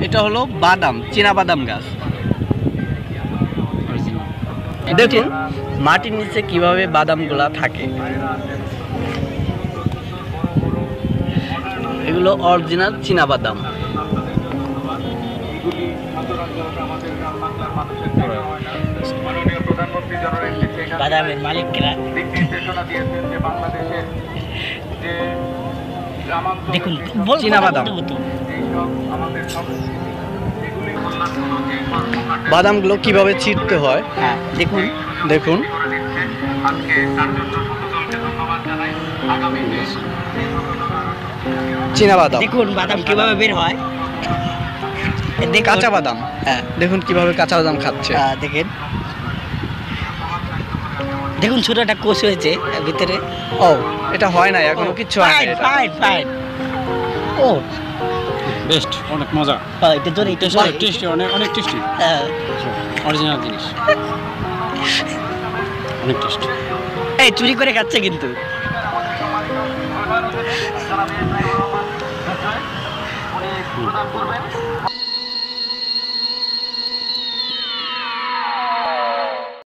এটা হলো বাদাম চীনা বাদাম গাছ। দেখুন মাটির নিচে কীভাবে বাদামগুলা থাকে। এগুলো অরিজিনাল চীনা বাদাম। বাদামের মালিকরা দেখুন। বাদামগুলো কীভাবে ছিটতে হয়? হ্যাঁ দেখুন। দেখুন। চীনা বাদাম দেখুন বাদাম কীভাবে বের হয়। কাঁচা বাদাম। হ্যাঁ। দেখুন কীভাবে কাঁচা বাদাম খাচ্ছে। আহ, দেখেন। দেখুন ছোট একটা কোষ হয়েছে এর ভিতরে। ও এটা হয় না এখনও কিচ্ছু হয় ফাইন না এটা। ফাইন ফাইন ও বেস্ট অনেক মজা। হ্যাঁ, এটা জোরে এটা জোরে টেস্টি অনেক অনেক টেস্টি হ্যাঁ। অরিজিনাল জিনিস। অনেক টেস্টি এই চুরি করে খাচ্ছে কিন্তু।